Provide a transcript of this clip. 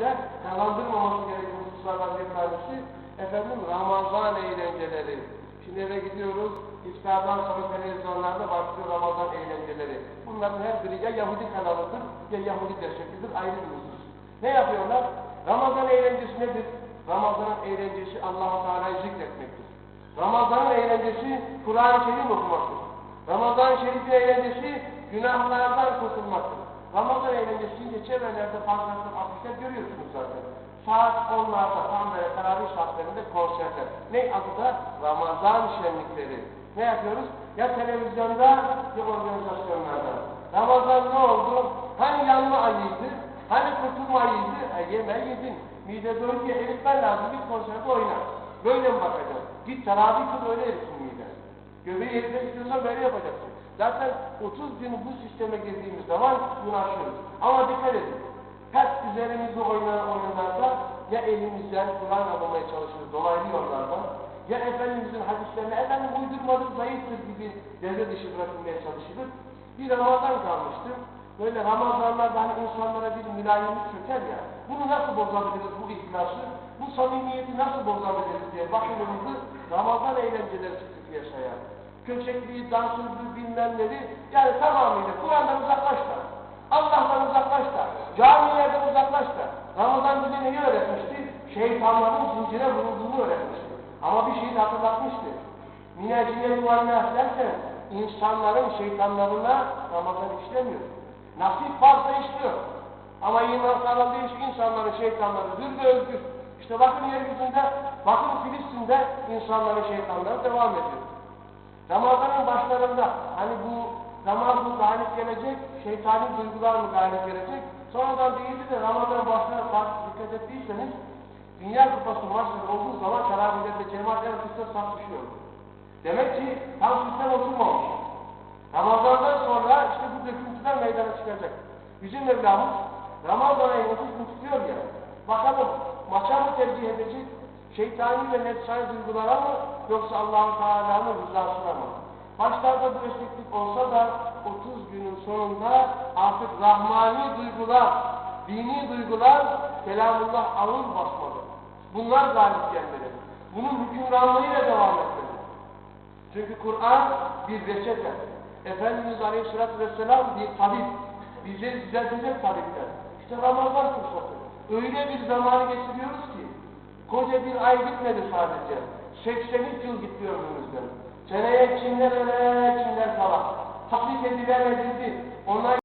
de kazandırmaması gereken hususlardan bir tanesi efendim Ramazan eğlenceleri. Şimdi eve gidiyoruz, iftardan sonra televizyonlarda başlıyor Ramazan eğlenceleri. Bunların her biri ya Yahudi kanalıdır ya Yahudi desteklidir ayrı bir husus. Ne yapıyorlar? Ramazan eğlencesi nedir? Ramazan'ın eğlencesi Allah-u Teala'yı zikretmektir. Ramazan'ın eğlencesi Kur'an-ı Kerim okumaktır. Ramazan-ı eğlencesi günahlardan kurtulmaktır. Ramazan eğlencesini çevrelerde pankartlar, afişler görüyorsunuz zaten. Saat 10'larda tam böyle teravih saatlerinde konserler. Ne adı da? Ramazan şenlikleri. Ne yapıyoruz? Ya televizyonda ya organizasyonlarda. Ramazan ne oldu? Hani yanma ayıydı? Hani kurtulma ayıydı? E yeme yedin. Mide doyunca eritmen lazım. Bir konserde oyna. Böyle mi bakacaksın? Git teravih kıl öyle erisin mide. Göbeği eritmek istiyorsan böyle yapacaksın. Zaten 30 gün bu sisteme girdiğimiz zaman bunu. Ama dikkat edin. Hep üzerimizde oynanan oyunlarda ya elimizden Kur'an almaya çalışırız dolaylı yollardan ya Efendimizin hadislerine efendim uydurmadık zayıftır gibi devre dışı bırakılmaya çalışılır. Bir Ramazan kalmıştı. Böyle Ramazanlarda hani insanlara bir mülayimlik çöker ya. Bunu nasıl bozabiliriz bu ihlası? Bu samimiyeti nasıl bozabiliriz diye bakımımızı Ramazan eğlenceleri çıktık piyasaya. Köçekliği, dansözlüğü bilmem neleri yani tamamıyla Kur'an'dan uzaklaş da. Allah'tan uzaklaş da. Camilerden uzaklaş da. Ramazan bize neyi öğretmişti? Şeytanların zincire vurulduğunu öğretmişti. Ama bir şeyi hatırlatmıştı. Mineciye duvarına derken insanların şeytanlarına Ramazan işlemiyor. Nasip varsa işliyor. Ama iman sağlam değil insanların şeytanları hür ve özgür. İşte bakın yeryüzünde, bakın Filistin'de insanların şeytanları devam ediyor. Ramazan'ın başlarında hani bu namaz mı galip gelecek, şeytani duygular mı galip gelecek? Sonradan değildi de Ramazan'ın başlarına takip dikkat ettiyseniz Dünya Kupası maçları olduğu zaman teravihlerde cemaat en kısa saf düşüyor. Demek ki tam sistem oturmamış. Ramazan'dan sonra işte bu döküntüler meydana çıkacak. Bizim Mevlamız Ramazan ayı 30 gün tutuyor ya. Bakalım maça mı tercih edecek? Şeytani ve nefsani duygulara mı yoksa Allah-u Teala'nın rızasına mı? Başlarda bu esneklik olsa da 30 günün sonunda artık rahmani duygular, dini duygular kelamullah ağır basmalı. Bunlar galip gelmeli. Bunun hükümranlığıyla devam etmeli. Çünkü Kur'an bir reçete. Efendimiz Aleyhisselatü Vesselam bir tabip. Bizleri düzeltecek tabipler. İşte Ramazan fırsatı. Öyle bir zamanı geçiriyoruz ki koca bir ay gitmedi sadece. 83 yıl gitti ömrümüzden. Seneye kimler öle, kimler kala. Taklit edilen. Ondan